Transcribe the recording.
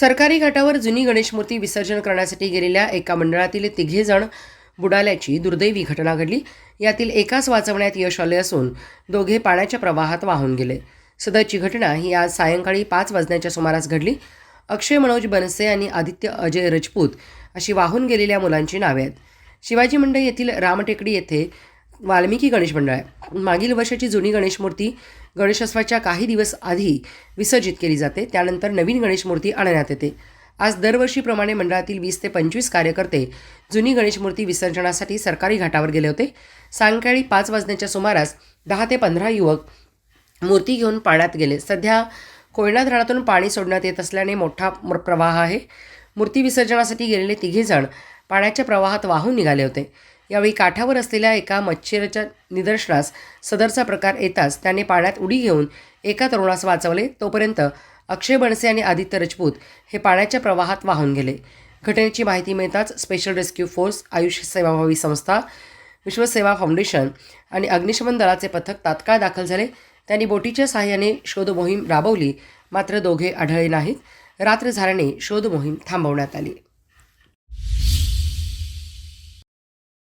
सरकारी घाटावर जुनी गणेश मूर्ती विसर्जन करण्यासाठी गेलेल्या एका मंडळातील तिघे जण बुडाल्याची दुर्दैवी घटना घडली. यातील एकाच वाचवण्यात यश आले असून दोघे पाण्याच्या प्रवाहात वाहून गेले. सदरची घटना ही आज सायंकाळी पाच वाजण्याच्या सुमारास घडली. अक्षय मनोज बनसे आणि आदित्य अजय रजपूत अशी वाहून गेलेल्या मुलांची नावे आहेत. शिवाजी मंडई येथील रामटेकडी येथे वाल्मिकी गणेश मंडळ. आहे मागील वर्षाची जुनी गणेश मूर्ती गणेशोत्सवाच्या काही दिवस आधी विसर्जित केली जाते. त्यानंतर नवीन गणेश मूर्ती आणण्यात येते. आज दरवर्षीप्रमाणे मंडळातील वीस ते पंचवीस कार्यकर्ते जुनी गणेश मूर्ती विसर्जनासाठी सरकारी घाटावर गेले होते. सायंकाळी पाच वाजण्याच्या सुमारास दहा ते पंधरा युवक मूर्ती घेऊन पाण्यात गेले. सध्या कोयना धरणातून पाणी सोडण्यात येत असल्याने मोठा म- प्रवाह आहे. मूर्ती विसर्जनासाठी गेलेले तिघेजण पाण्याच्या प्रवाहात वाहून निघाले होते. यावेळी काठावर असलेल्या एका मच्छीराच्या निदर्शनास सदरचा प्रकार येताच त्याने पाण्यात उडी घेऊन एका तरुणास वाचवले. तोपर्यंत अक्षय बनसे आणि आदित्य रजपूत हे पाण्याच्या प्रवाहात वाहून गेले. घटनेची माहिती मिळताच स्पेशल रेस्क्यू फोर्स आयुष सेवाभावी संस्था विश्वसेवा फाउंडेशन आणि अग्निशमन दलाचे पथक तात्काळ दाखल झाले. त्यांनी बोटीच्या सहाय्याने शोध मोहीम राबवली मात्र दोघे आढळले नाहीत. रात्र झाल्याने शोध मोहीम थांबवण्यात आली.